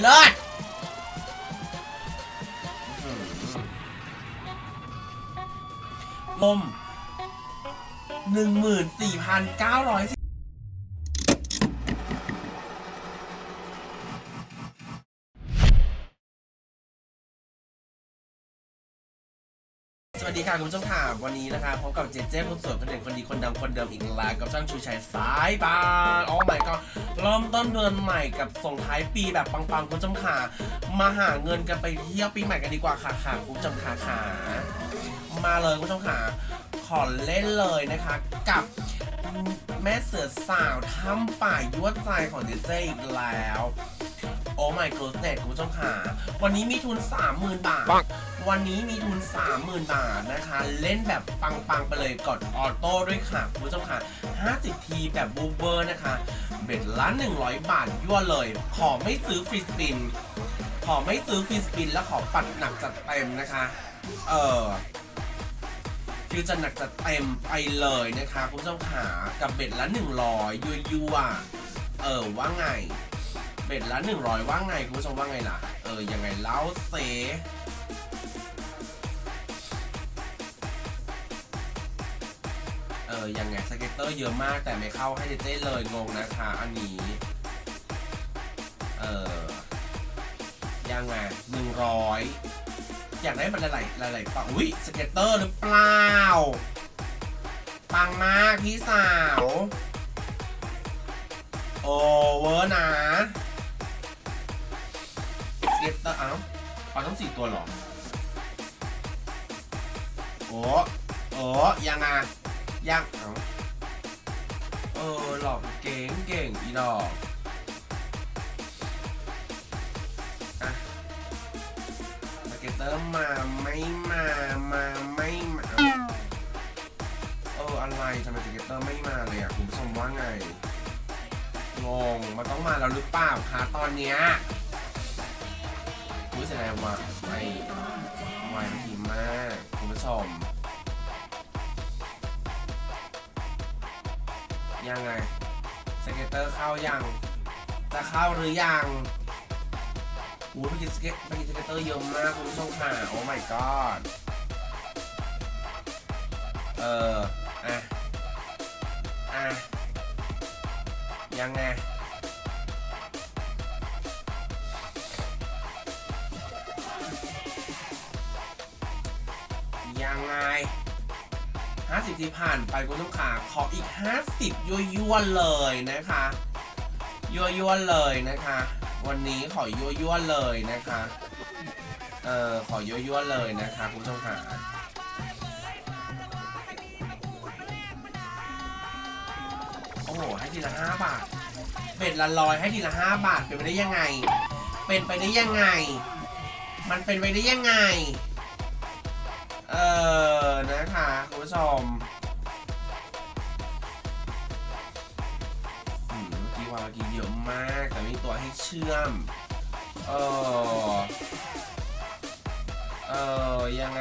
เลิศลมหนึ่งหมื่นสี่พันเก้าร้อยสิ วัสดีค่ะคุณผู้ชมค่ะวันนี้นะคะพบกับเจเจคนสวยคนเด่นคนดีคนดังคนเดิมอีกแล้วกับช่างชูชัยสายบานโอ้ my god เริ่มต้นเดือนใหม่กับส่งท้ายปีแบบปังๆคุณผู้ชมค่ะมาหาเงินกันไปเที่ยวปีใหม่กันดีกว่าค่ะค่ะคุณผู้ชมค่ะค่ะมาเลยคุณผู้ชมค่ะขอเล่นเลยนะคะกับแม่เสือสาวถ้ำป่ายวดใจของเจเจอีกแล้วโอ้ my goodness คุณผู้ชมค่ะวันนี้มีทุน 30,000 บาท วันนี้มีทุน 30,000 บาทนะคะ เล่นแบบปังๆ ไปเลยกดออโต้ด้วยค่ะคุณผู้ชมค่ะ 50 ทีแบบบูเบอร์นะคะ เบ็ดละ 100 บาทยั่วเลย ขอไม่ซื้อฟรีสปิน ขอไม่ซื้อฟรีสปิน แล้วขอปัดหนักจัดเต็มนะคะ เออคือจะหนักจัดเต็มไปเลยนะคะคุณผู้ชมขากับเบ็ดละ 100ยั่วยั่วเออว่าไงเบ็ดละ 100 ว่าไงคุณผู้ชมว่าไงล่ะ เออยังไงเล่าเซ ออยังไงสเก็ตเตอร์เยอะมากแต่ไม่เข้าให้เจเจเลยงงนะคะอันนี้เออยังไงหนึ่งร้อยอยากได้มันหลายๆหลายปังอุ้ยสเก็ตเตอร์หรือเปล่า ปังมากพี่สาว โอเวอร์นะสเก็ตเตอร์เอ้าเอาต้องสี่ตัวหรอโอ้โอ้ยังไง ยังเอาเออหลอกเก่งเก่งอีดอกอะสเก็ตเตอร์มาไม่มามาไม่มาเอออะไรทำไมสเก็ตเตอร์ไม่มาเลยอะคุณผู้ชมว่าไงงงมันต้องมาแล้วหรือเปล่าคะตอนเนี้ยรู้สึกไงวะไม่ไวทีมากคุณผู้ชม ยังไงสเก็ตเตอร์เข้ายังจะเข้าหรือยังอู้เมื่อกี้สเก็ตเมื่อกี้สเก็ตเตอร์เยอะมากคุณผู้ชมค่ะโอ้ my god เอออะอะยังไงยังไง50ที่ผ่านไปคุณลูกค้า ออีก 50ยั่วยั่วเลยนะคะยั่วยั่วเลยนะคะ วันนี้ขอยั่วยั่วเลยนะคะ เออขอยั่วยั่วเลยนะคะคุณผู้ชมค่ะโอ้โหให้ทีละ5บาทเบ็ดละร้อยให้ทีละ5บาทเป็นไปได้ยังไง เป็นไปได้ยังไง มันเป็นไปได้ยังไง เออนะคะคุณผู้ชม ม่ากแต่มีตัวให้เชื่อม เออเออยังไง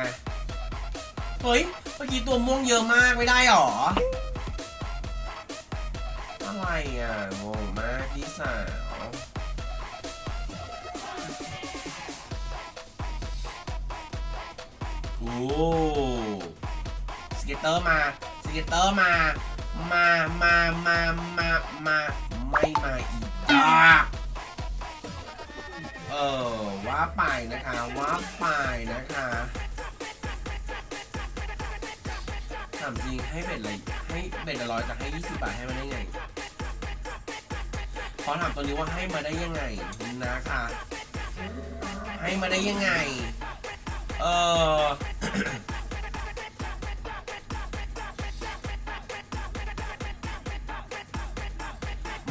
เฮ้ย เมื่อกี้ตัวม่วงเยอะมากไม่ได้หรอ อะไรอะงงมากพี่สาวโอ้สเก็ตเตอร์มา สเก็ตเตอร์มา มา มา มา มา มา ไม่มาอีก เออว่าไปนะคะว่าไปนะคะถามจริงให้เบ็ดเลยให้เบ็ดละร้อยแต่ให้20บาทให้มาได้ไงขอถามตัวนี้ว่าให้มาได้ยังไงนะคะให้มาได้ยังไง เออ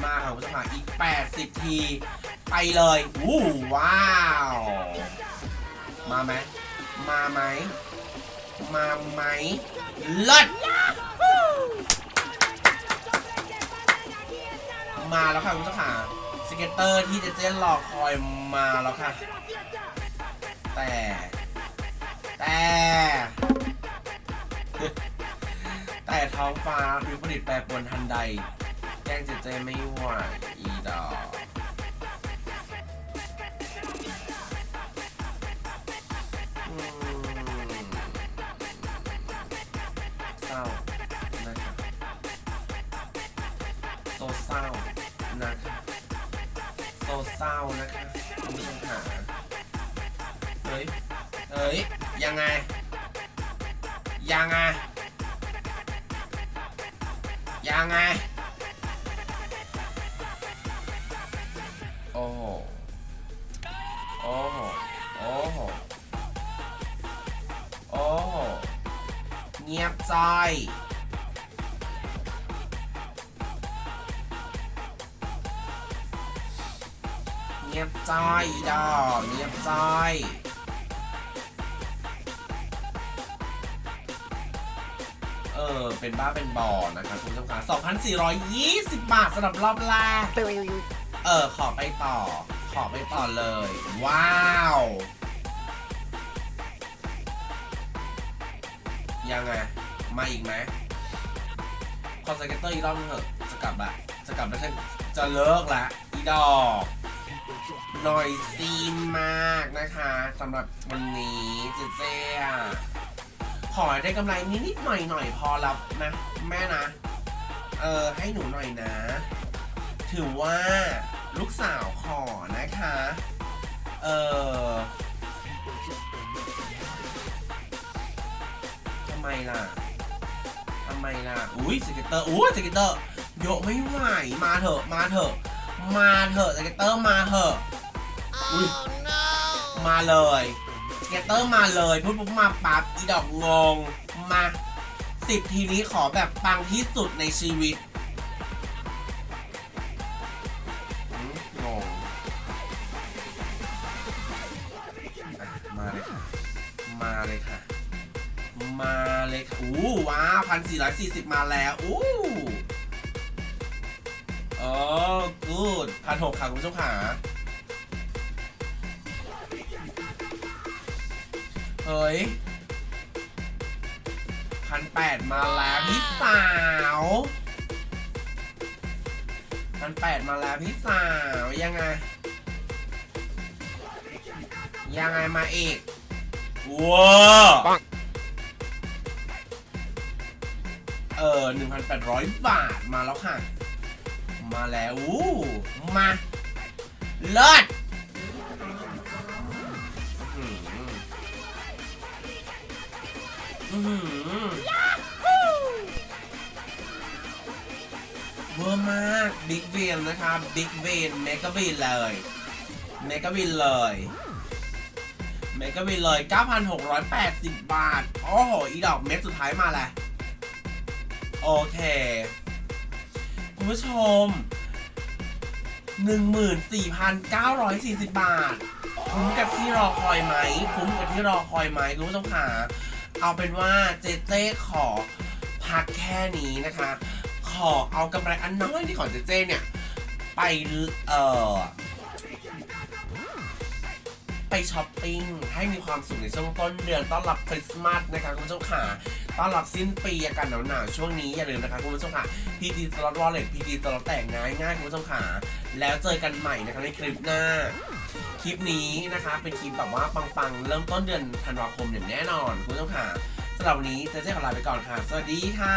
มาค่ะคุณผู้ชมค่ะอีก 80 ที ไปเลยวู้ว้าว มาไหมมาไหมมาไหมเลิศมาแล้วค่ะคุณผู้ชมค่ะสเก็ตเตอร์ที่เจเจนรอคอยมาแล้วค่ะ แต่ แต่แต่ท้องฟ้าวิปริตแปรปรวนทันใด แกงจิตใจไม่ไหวอีดอกเศร้านะคะโซเศร้านะคะโซเศร้านะคะคุณผู้ชเฮ้ย เฮ้ย ยังไง ยังไง ยังไง โอ้โหโอ้โหโอ้โหโอ้โหเงียบใจเงียบใจดอเงียบใจเออ เป็นบ้าเป็นบอนะคะคุณผู้ชมคะ2,420 บาทสำหรับรอบแรก เออ ขอไปต่อ ขอไปต่อเลย ว้าว ยังไง มาอีกไหมคอนสเกตเตอร์อีกรอบนึงเถอะจะกลับละจะกลับแล้วฉันจะเลิกละอีดอกหน่อยซีนมากนะคะสำหรับวันนี้เจเจอะขอได้กำไรนิดๆหน่อยๆพอรับนะ แม่นะ เออ ให้หนูหน่อยนะ ถือว่าลูกสาวขอนะคะ เออทำไมล่ะทำไมล่ะ อุ้ยสเก็ตเตอร์ อุ้ยสเก็ตเตอร์โยกไม่ไหว มาเถอะ มาเถอะ มาเถอะสเก็ตเตอร์มาเถอะ อุ้ยมาเลยสเก็ตเตอร์มาเลยพูดปุ๊บมาปั๊บอีดอกงง มาสิบทีนี้ขอแบบปังที่สุดในชีวิต เลยค่ะ มาเลยค่ะอู้ว้าพันสี่ร้อยสี่สิบมาแล้วอู้โอ้กูดพันหกค่ะคุณผู้ชมขาเฮ้ยพันแปดมาแล้วพี่สาวพันแปดมาแล้วพี่สาวยังไง ยังไงมาอีก ว้าเออหนึ่งพันแปดร้อยบาทมาแล้วค่ะ มาแล้วอู้มาเลิศอื้อหืออื้อหือเวอร์มาก บิ๊กเวนนะคะบิ๊กเวนเมกะวินเลย เมกะวินเลยเมกะวินเลย 9,680 บาท โอ้โห อีดอกเม็ดสุดท้ายมาแหละโอเค คุณผู้ชม 14,940 บาท คุ้มกับที่รอคอยไหม คุ้มกับที่รอคอยไหมคุณผู้ชมค่ะเอาเป็นว่าเจเจขอพักแค่นี้นะคะ ขอเอากำไรอันน้อยที่ของเจเจเนี่ย ไปเอ่อ ไปช้อปปิ้งให้มีความสุขในช่วงต้นเดือนต้อนรับคริสต์มาสนะคะคุณผู้ชมค่ะต้อนรับสิ้นปีอากาศหนาวๆช่วงนี้อย่าลืมนะคะคุณผู้ชมค่ะพีดีสล็อตวอลเล็ตพีดีสล็อตแต่งง่ายง่ายคุณผู้ชมค่ะแล้วเจอกันใหม่นะคะในคลิปหน้า คลิปนี้นะคะเป็นคลิปแบบว่าปังๆ เริ่มต้นเดือนธันวาคมอย่างแน่นอน คุณผู้ชมค่ะสำหรับวันนี้เจเจขอลาไปก่อนค่ะ สวัสดีค่ะ